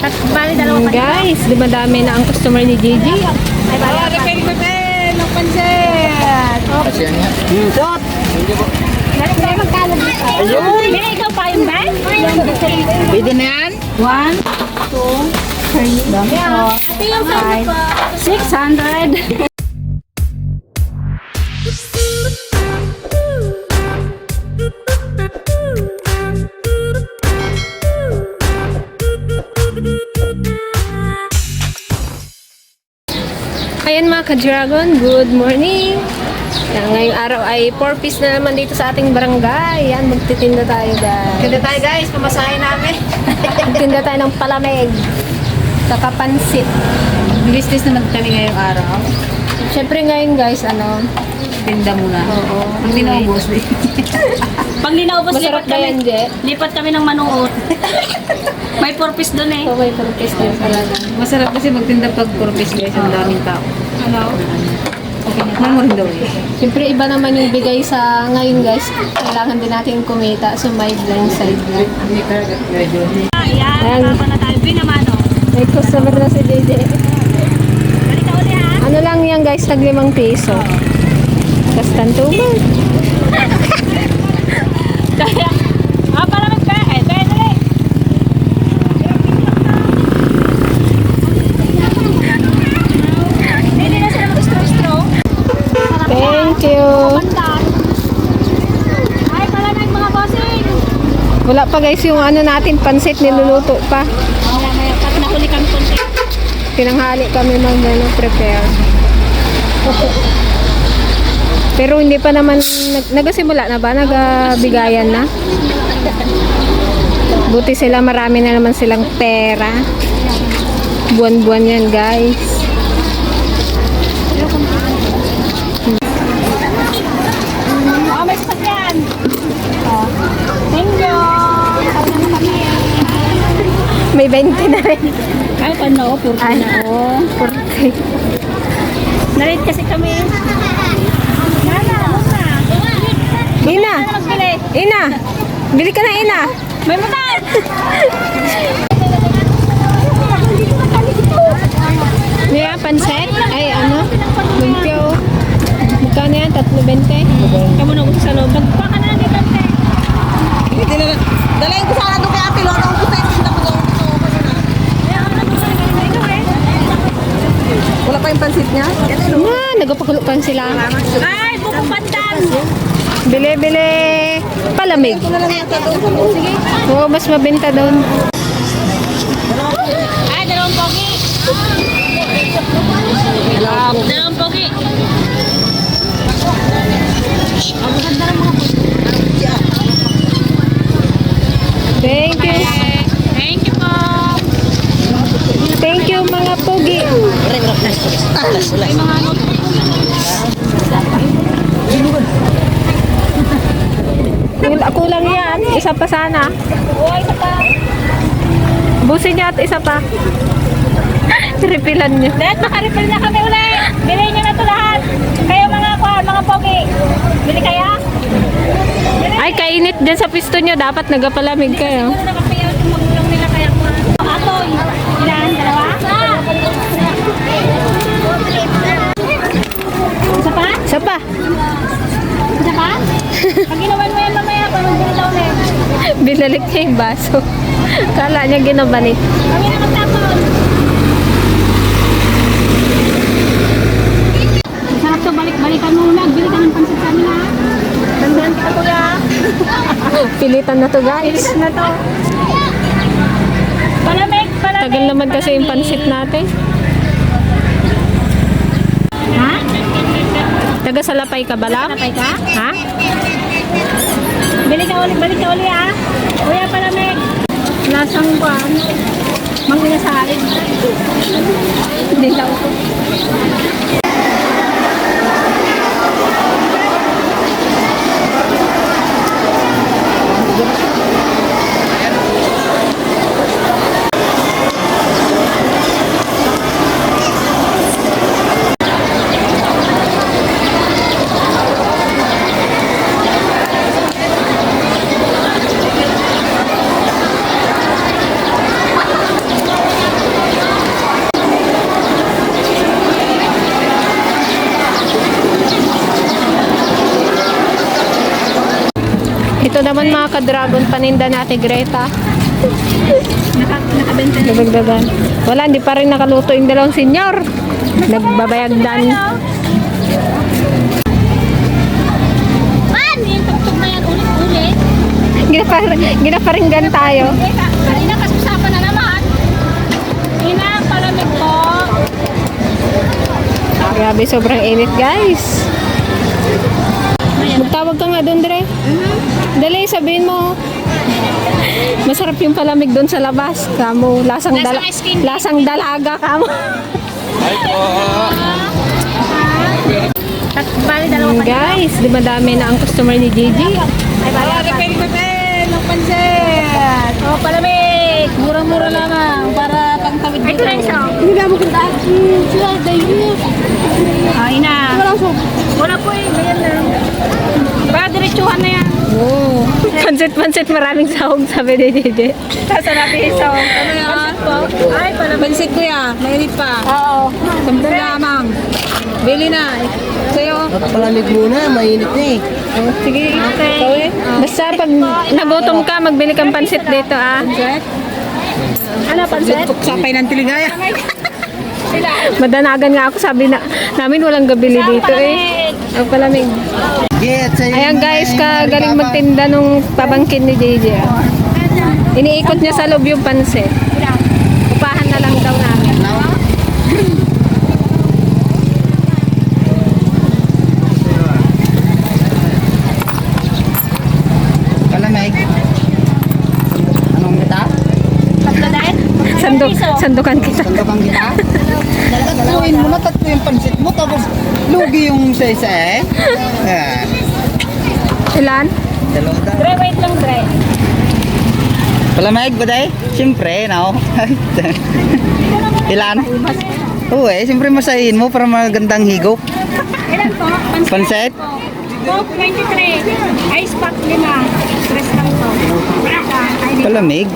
Tat, bali dalawa Mm, pa. guys, dumadami na ang customer ni Gigi. Ay, bali apat. ng pansit. Kasi yan yan. Shot. Bali tayo magkano dito. Ayun. Bili ikaw pa yung bag? Pwede na yan? One, two, three, four, five, six hundred. Ayan mga ka-dragon, good morning! Yan, ngayong araw ay 4 piece na naman dito sa ating barangay. Yan, magtitinda tayo guys. Ganda tayo guys, pamasahin namin. Magtinda tayo ng palamig. Saka pansit. Business naman kami ngayong araw. Siyempre ngayon guys, ano, Tinda muna. Oo. Ang dinaubos din. Pag linaubos, masarap lipat ba kami. yan, Je? Lipat kami ng manuot. May purpose doon eh. So, may 4 piece din talaga. Masarap kasi magtinda pag purpose guys, ang daming tao. Ano? Okay na. Ano daw eh. Siyempre iba naman yung bigay sa ngayon guys. Kailangan din natin kumita. So, may blind side na. Ayan, Ayan. na tayo. Binamano. May customer na si JJ. Balik ka uli ha. Ano lang yan guys, tag limang piso. Tapos tantuban. Kaya, ah, para magpeke. Kaya dali. Hindi na sila mag-straw-straw. Thank you. Pandan. Ay, pala na yung mga bossing. Wala pa guys yung ano natin, pansit niluluto pa. Maya, maya. At nahuli kami konti. Tinanghali kami mag ano, prepare. Pero hindi pa naman, nag, nagasimula na ba? Nagabigayan na? Buti sila, marami na naman silang pera. Buwan-buwan yan guys. Oh, may sasakyan. Oh. Thank you. Sabi na kami. May 20 na rin. Ay, ano, purto Ay. na, oh. Okay. Narate kasi kami. Ina! Ina! Bili ka na, Ina! May mutan! Niya, pansit? Ay, ano? Lumpio. Magkano yan? Tatlo 20? Kamu na gusto sa loob. Magpaka na dito, te. Dalayin ko sana doon kay Ate Lolo. Ang gusto yung tinda ko doon. Wala pa yung pansit niya? Na, nagpapakulo sila. Ay, buko pandan! Bili, bili. Palamig. Oo, mas mabenta doon. Ay, dalawang pogi. Dalawang pogi. Ang ganda ng mga Thank you. Thank you po. Thank you mga pogi. May mga ano. Kul- Kulang yan. Isa pa sana. Oh, isa pa. Busin niya at isa pa. Repilan niyo. Dahil makaripil na kami ulit. Bilhin niyo na ito lahat. Kayo mga kuhan, mga pogi. Bili kaya? Bili. Ay, kainit dyan sa pisto niyo. Dapat nagapalamig kayo. Siguro nakapayaw yung magulang nila kaya kuhan. Atoy. Ilan? Dalawa? Isa pa? Isa pa. Isa pa? Pag ginawan mo yan ka. Binalik niya yung baso. Kala niya ginabanit. Kami na magtapon. Sarap to balik-balikan muna. Bili ka ng pansit sa amin ha. Tandaan kita kuya. Pilitan na to guys. na to. Palamig, palamig. Tagal naman kasi yung pansit natin. Ha? Taga Salapay ka ba lang? Napay ka? Ha? Bili ka ulit, balik ka ulit ha. Kuya, palamig. Lasang buwan. Mang inasalig. Hindi daw. Ito naman mga ka-dragon paninda natin, Greta. Naka, nakabenta na. Wala, hindi pa rin nakaluto yung dalawang senyor. Nagbabayagdan. Man, yung na yan ulit-ulit. Ginapar ginaparinggan tayo. Ka- kanina kasusapan na naman. Ina, palamig po. Grabe, sobrang init, guys. Magtawag ka nga doon, Dre. Dali, sabihin mo. Masarap yung palamig doon sa labas. Kamo, lasang, Lasang dala lasang dalaga kamo. Tat, bali, dalawa pa. guys, di ba dami na ang customer ni Gigi? Ay, bali, pwede pa din ng pansit. Oh, palamig. Mura-mura lamang para pangtawid Ito na isa. Hindi na mo kunda. Sila, dahil. Ay na. Wala so. Wala po eh. Ganyan lang. Para diretsuhan na yan. Oh. Pansit-pansit, maraming sahog, sabi ni Gigi. Sasa natin isa. Ano yan? Ay, palamig. Pansit ko ya, mainit pa. Oo. Sampu lamang. Bili na. Sa'yo. Palamig muna, mainit na eh. Oh, sige, Okay. Basta pag nagutom ka, magbili kang pansit dito ah. Pansit. Ano, pansit? Sapay ng tiligaya. Madanagan nga ako, sabi na namin walang gabili dito eh. Ang palamig. Get, sa'yo Ayan guys, kagaling magtinda nung pabangkin ni JJ. ah. Iniikot niya sa loob yung pansit. Upahan na lang daw namin. Palamig. Anong kita? Tatlo dahil? Sandok, sandukan kita. Sandokan kita? Tatluin mo na, tatlo yung pansit mo, tapos lugi yung isa-isa eh. Ah, Ilan? dalawa daw. Dre, wait lang, Dre. Palamig ba day? Siyempre, no? Ilan? Oo eh, siyempre masahin mo para magandang higop. Ilan po? Pansit? Coke 23. Ice pack 5. Stress lang. Isa. Di. Palamig.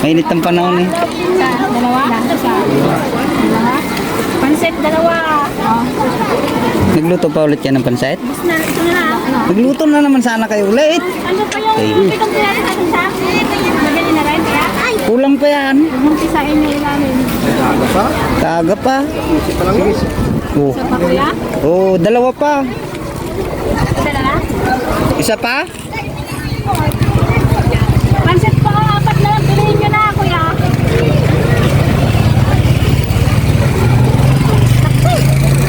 Mainit ang panahon eh. Isa. Dalawa? Isa. Dalawa. Pansit, dalawa. Oh. Nagluto pa ulit yan ng pansit? Bus na, ito na lang. Ano? Nagluto na naman sana kayo ulit. Ano pa yung Okay. pitong natin sa Madali na rin, kaya? Ay! Kulang pa yan. Umpisain niyo ilalim. Kaga pa. Oh. Sa pa, kuya? Oh, dalawa pa. Dalawa? Isa pa? Pansit po, apat na lang. Piliin niyo na, kuya.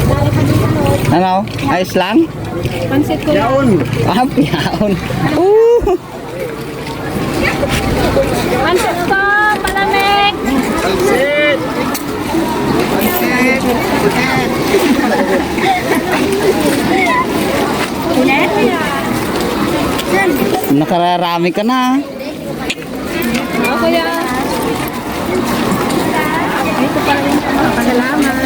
Dali pa dito, no? Ano? Ayos lang? Pansit ko lang. Ah, piyaon. Uh! Pansit po, palamig. Ulit? Nakararami ka na. Ako ya. Salamat.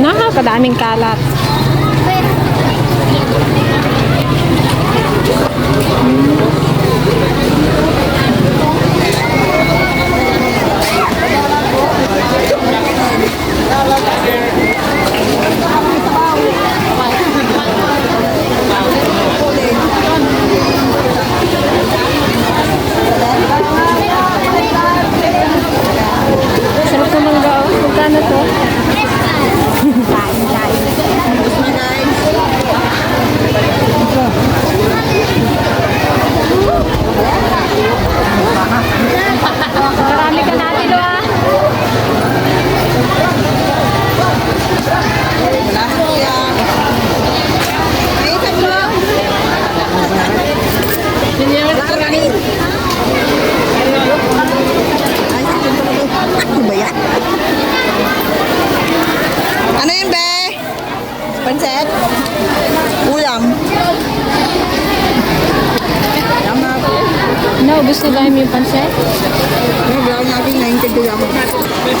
Nakakadaming kalat. Sarap naman ga. Magkano to? Marami ka natin, ah. Ano yun, be? Pansit? Ulam? No, gusto lang yung pansit? Ano ba natin naintindihan mo? meron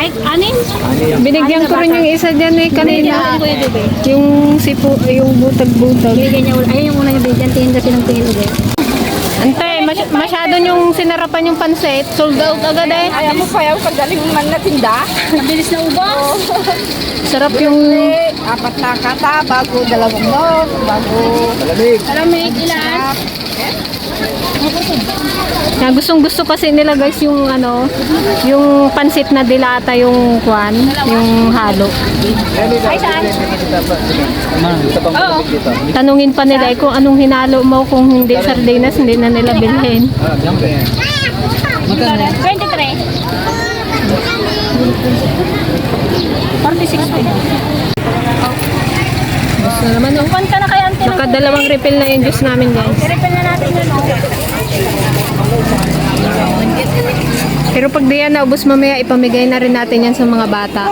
Ay, anin? Binigyan ko rin yung isa dyan eh kanina. Yung sipo, yung butag-butag. Binigyan niya, ayun yung una niya binigyan. Tingin ng Kuya Juby. Ante, mas- masyado yung sinarapan yung pansit. Sold out agad eh. Ayaw mo pa yung kagaling man na tinda. Ang bilis na ubos. Sarap yung... Apat na kata, bago dalawang lot, bago... Alam mo, ilan? Na gustong gusto kasi nila guys yung ano, yung pansit na dilata yung kwan, yung halo. Ay, saan? Oo. Tanungin pa nila eh, kung anong hinalo mo kung hindi sardinas, hindi na nila bilhin. 23. 46 pa. Gusto na naman oh. Kuwan ka na kaya ang tinang. Nakadalawang refill na yung juice namin guys. I-refill na natin yun, oh. Pero pag di yan naubos mamaya, ipamigay na rin natin yan sa mga bata.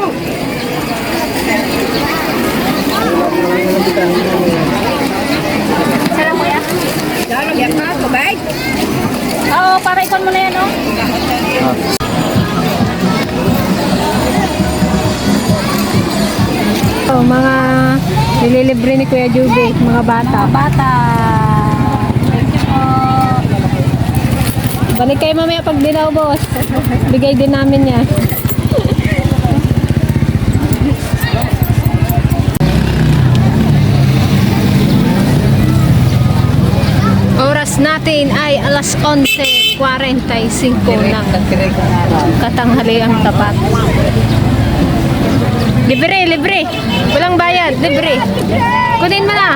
Sarap mo yan? Lalagyan pa, tubig. Oo, para ikon mo na yan, oh. Oh, mga nililibre ni Kuya Juby, mga bata. Bata. Thank you po. Balik kayo mamaya pag di naubos. Bigay din namin yan. Oras natin ay alas 11.45 ng katanghaliang tapat. Libre, libre. Walang bayad, libre. Kunin mo na.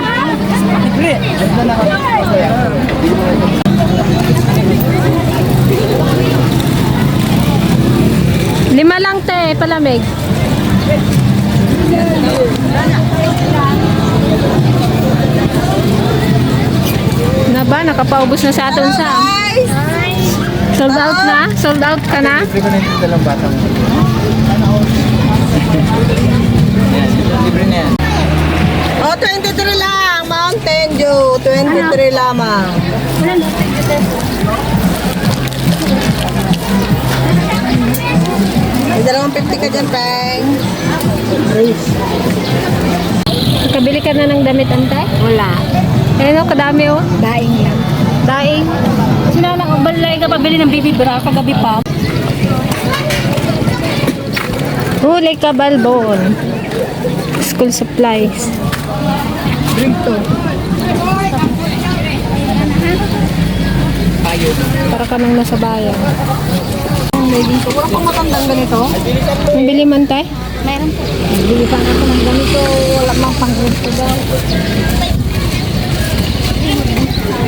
Lima lang te, palamig. Na ba, nakapaubos na sa aton sa. Sold out na? Sold out ka na? Libre ko na yung dalang bata mo. Libre na yan. Oh, 23 lang, Mountain Dew. 23 lamang. May dalawang 50 ka dyan, Peng. Kabili ka na ng damit, ante? Wala. Ayun o, kadami o. Daing lang. Daing. Sinala ko, balay ka pabili ng baby bra kagabi pa. Huli ka, balbon. School supplies. Drink to. Para ka nang nasa bayan. Wala pang matandang ganito. Nabili man tayo? Meron po. Bili pa ako ng ganito. Wala mang pang-gusto daw.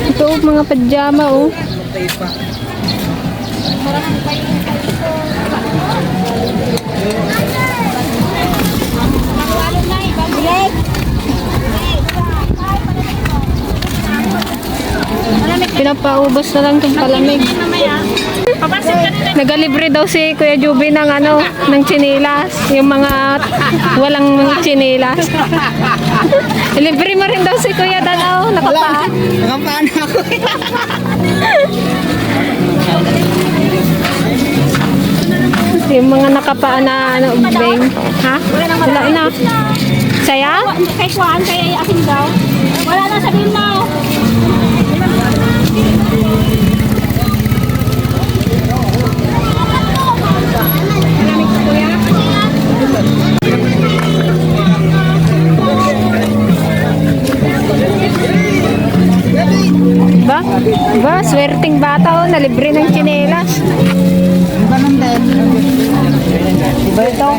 Ito mga pajama oh. Pinapaubos na lang itong palamig. Nagalibre daw si Kuya Juby ng ano, ng chinilas. Yung mga walang chinilas. Libre mo rin daw si Kuya Danaw, nakapaan. Nakapaan ako. Yung mga nakapaan na ano, beng. Ha? Wala na. Saya? Kay Juan, kay akin daw. Wala na, sabihin mo. Ba? Ba, swerting bata oh, nalibre ng tsinelas. Ganun din. Iba ito.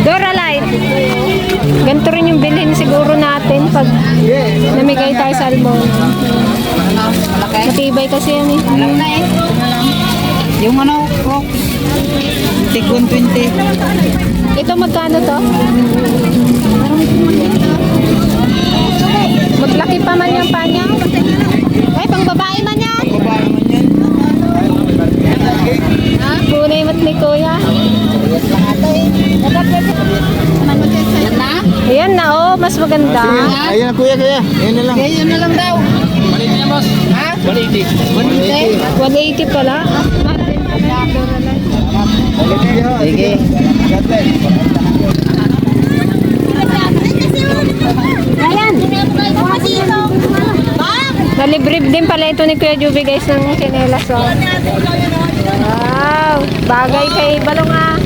Dora Light. Ganito rin yung bilhin siguro natin pag namigay tayo sa albon. Matibay kasi yan eh. Alam na eh. Yung ano, Coke. Tig 120. Ito magkano to? Maglaki pa man yung panya. Ay, pang babae man yan. Babae man yan. Na maganda. Ayun na kuya, kuya. Ayun na lang. Yun na lang daw. 180 pala. Mahal din pala yung Dora Light. Sige. Ayan. Nalibre din pala ito ni Kuya Juby guys ng chinelas oh. Wow! Bagay kay Balong ah.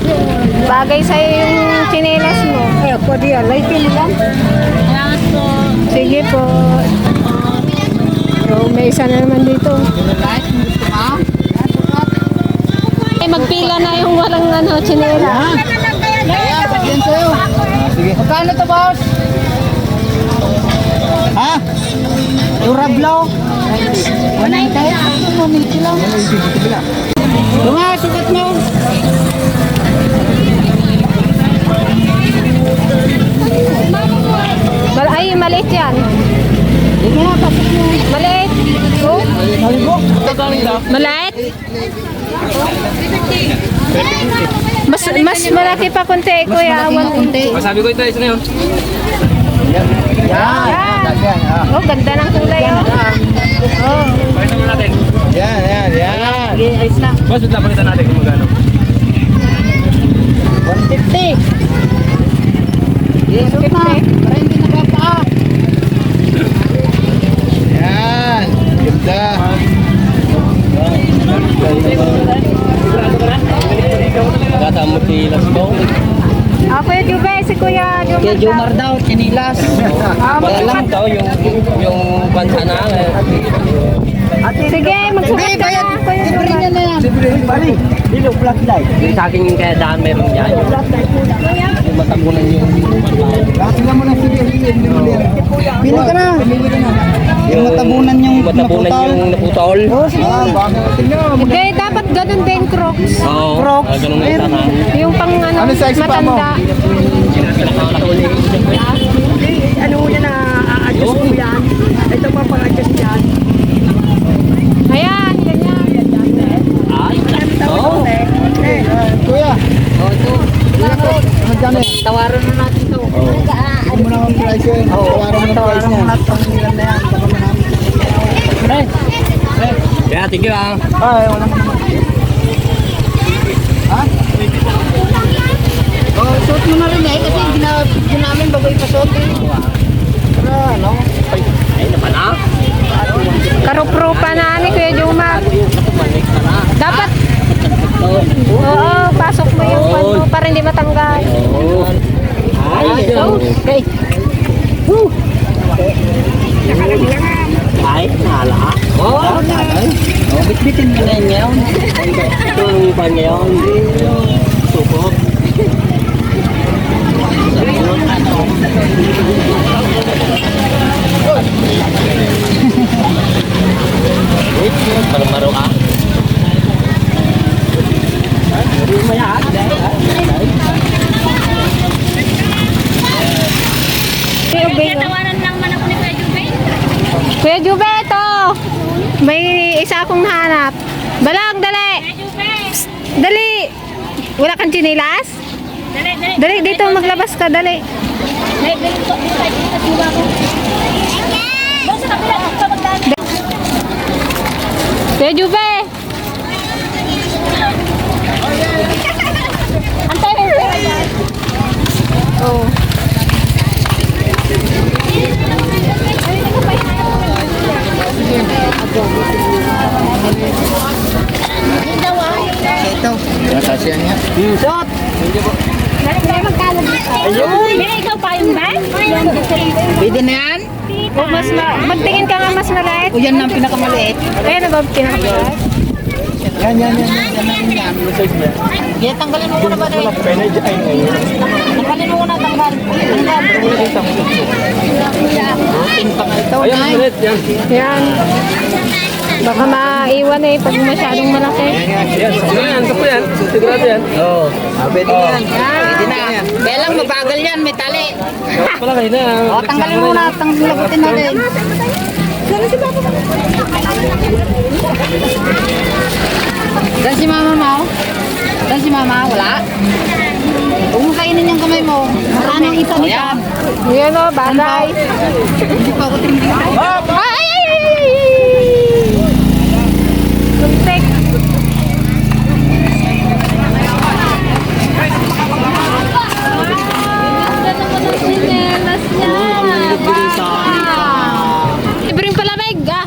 Bagay sa'yo yung chinelas mo. Eh, ako di alay lang. Sige po. So, may isa na naman dito. Ay, magpila na yung walang ano, chinelas. Yan sa'yo. Sige. Magkano to, boss? Ha? Tayo. Mamiti lang. Tunga, sukat mo. Ay, maliit yan. Sige na. Maliit. Oh, maliit. Mas mas malaki pa konti, kuya. One- Masabi ko ito, isa na yun. Yan. Yan. Ah. Oh, ganda ng kulay oh. Oh. Pakita mo natin. Yan, yan, yan. Boss, wait lang, pakita natin kung magkano. 150. Yes, okay na. Para hindi nagpapaa. Yan. Kasama si Lasco. Ah, Kuya Jube, si Kuya Jube. Kaya Jomar daw, chinilas. Ah, Wala lang daw yung, yung bansa na. eh. Sige, magsukat ka na, Kuya Jube. na yan. Bali. Dilo, black light. Yung sa akin kaya daan meron dyan. Yung matagunan yung Kasi mo na sige. Pili ka na. Pili ka na. Yung matabunan yung yung matabunan yung naputol. Ah, bakit? Hindi, dapat ganun din, Crocs. Oo. Crocs. Ah, ganun na sana. Yung pang ano, Ano size pa mo? matanda. Ano yan na a-adjust mo yan? Ito pa pang-adjust yan. Ayan, ganyan. Ay, oo. Kuya. Oh, ito. Magkano yan? Tawaran na natin ito. Hindi mo na ang price yun. Tawaran mo na price niya. Thank you ah. Ay, wala. Ha? Oh, suot mo na rin eh. Kasi gina- ginamin bago ipasuot eh. Para, ano? Ay, naman ah. Karuprupa na ni Kuya Jumar. Dapat, oo, pasok mo yung kwan mo para hindi matanggal. Oo. Ay, Okay. Ay, nala. Oo. Ay, oh, bitbitin mo na yun ngayon. Ito ang iba ngayon. Supot. Wait, maro-maro ah. Kuya Jube, Tawaran lang man ako ni Kuya Jube. Kuya Jube, ito. May isa akong nahanap. Balag, dali. Kuya Jube. Dali. Wala kang chinilas? Dali, dali. Dali, dito maglabas ka, dali. Dali, dali. Dito, dito, dito, dito, ako. Doon sa kabila, sa magdaan. Kuya Jube. Antay mo yung pera yan. Oh. Ito. Kasya niya. Suot. Dali ka magkano dito. Ayun. Bili ikaw pa yung bag? Yan, Pwede na yan? O mas ma magtingin ka nga mas maliit. O yan ang pinakamaliit. Kaya na ba pinakabalik? Yan, yan, yan. Yan, yan, yan. yan. Kaya tanggalin mo muna ba rin? Tanggalin mo muna, tanggal. Tanggal. Routine pa nga ito, Ayan, ulit, yan. Yan. Baka maiwan eh pag masyadong malaki. Yan, yan. Po yan. Sigurado yan. Oo. Ah, pwede na yan. Pwede na yan. Kaya lang mabagal yan, may tali. Dapat pala kayo na. O, tanggalin mo muna, tanggalin natin. Dan si mama mo? Dan si mama? Wala? Huwag mo kainin yung kamay mo. Maraming isa nito. Yan. Yan o, bagay. Hindi pa ako tingin. Ay, ay, ay, ay, ay. Kuntik. Libreng palamig, ah.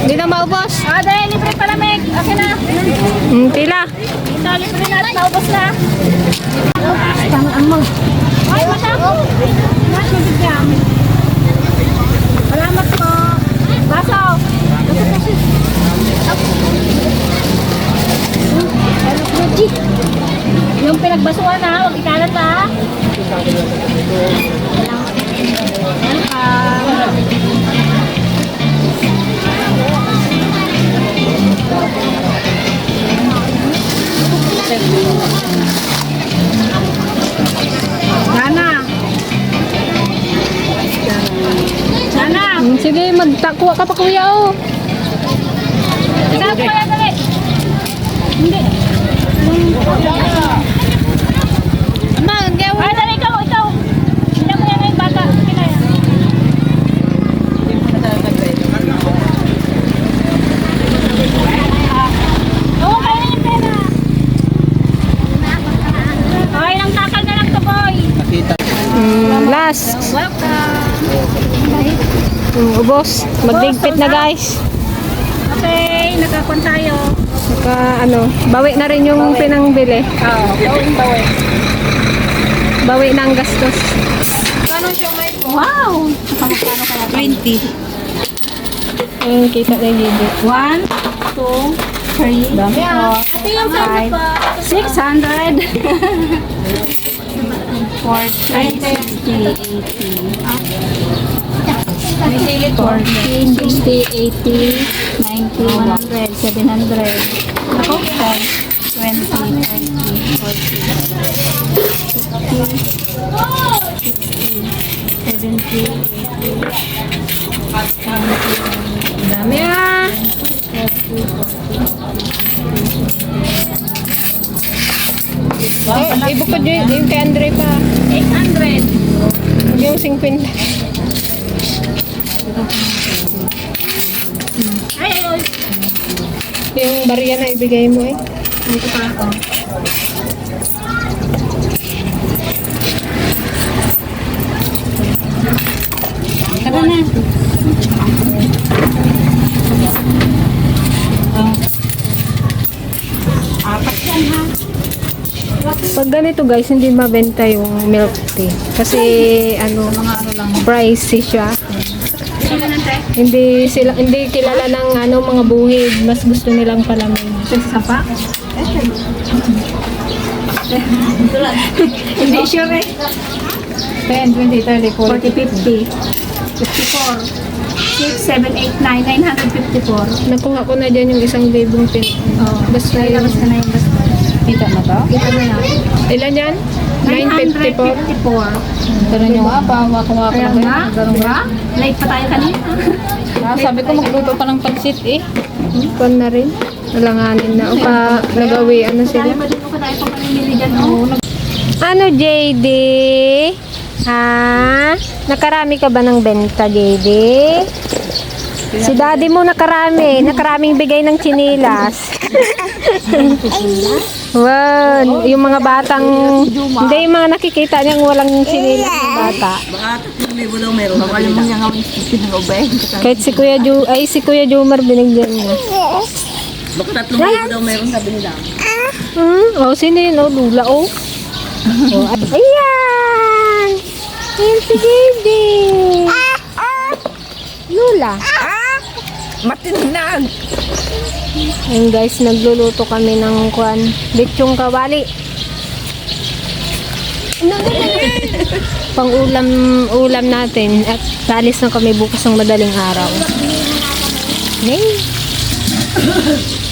Hindi na maubos. Ah, dahil libre pala, Meg. Okay na. Hmm, pila. Ito, libre na. Naubos na. Ay, mata. Mas mabigyan. Salamat po. Baso. Yung pinagbasuhan ha, huwag ikalat ha. Welcome. Sana. Sana. Hmm, Sige, magtakwa ka pa kuya. Ikaw po yan, dali. Hindi. Ama, gawa. Ay, dali, ikaw, ikaw. Hindi mo yan yung bata. Sige na yan. Oo, kaya na yung pera. Okay, lang takal na lang to, boy. Hmm, last. Welcome. Hmm, ubos. Magdigpit na guys. Okay, nagkakon tayo. Saka ano, bawi na rin yung pinangbili. Oo, gawin bawi. Bawi na ang gastos. Wow! Magkano kaya? 20. Ayun, kita na yung video. One, two, three, four, five, six hundred. Forty, sixty, eighty. Fourteen, sixty, eighty, ninety, one hundred, seven hundred. Ako? Ten, twenty, thirty, forty, seventy, eighty, Dami ah. Ay, ibukod yun, yung kay Andre pa. eight hundred. Yung 50. Yung barya na ibigay mo eh. Dito pa ako. Tara na. Apat yan ha. Pag ganito guys, hindi mabenta yung milk tea. Kasi ano, pricey siya. Hindi sila hindi kilala ng ano mga buhig, mas gusto nilang palamig. Sapa? Hindi sure eh. 10, 20, 30, 40, 50, 54, 6, 7, 8, 9, 954. Nakuha ko na dyan yung isang libong pin. Oh, Basta yun. labas ka na yung basta. Kita na to? Kita mo na. Ilan yan? 954. 954. Pero nyo nga, pawak-wak Kaya nga, diba? Late pa tayo kanina. Ah, sabi ko magluto pa ng pansit eh. Kwan na rin. Nalanganin na. O pa nagawi ano sila. Dahil pa din ko tayo pang pamimili dyan. Oh. Ano JD? Ha? Nakarami ka ba ng benta JD? Si daddy mo nakarami. Nakaraming bigay ng chinilas. Wow, yung mga batang, hindi yung mga nakikita niyang walang chinilas ng bata. Baka alam mo niya nga yung pinag-obey. Kahit si Kuya Ju, ay si Kuya Jumar binigyan niya. Baka tatlong libo daw meron sabi nila. Hmm, oh, sino yun? Oh, Lula, oh. Oh, ayan! Ayan si baby! Lula! Matinag. Ayan guys, nagluluto kami ng kwan, lechong kawali. Pang ulam ulam natin at salis na kami bukas ng madaling araw. Hey.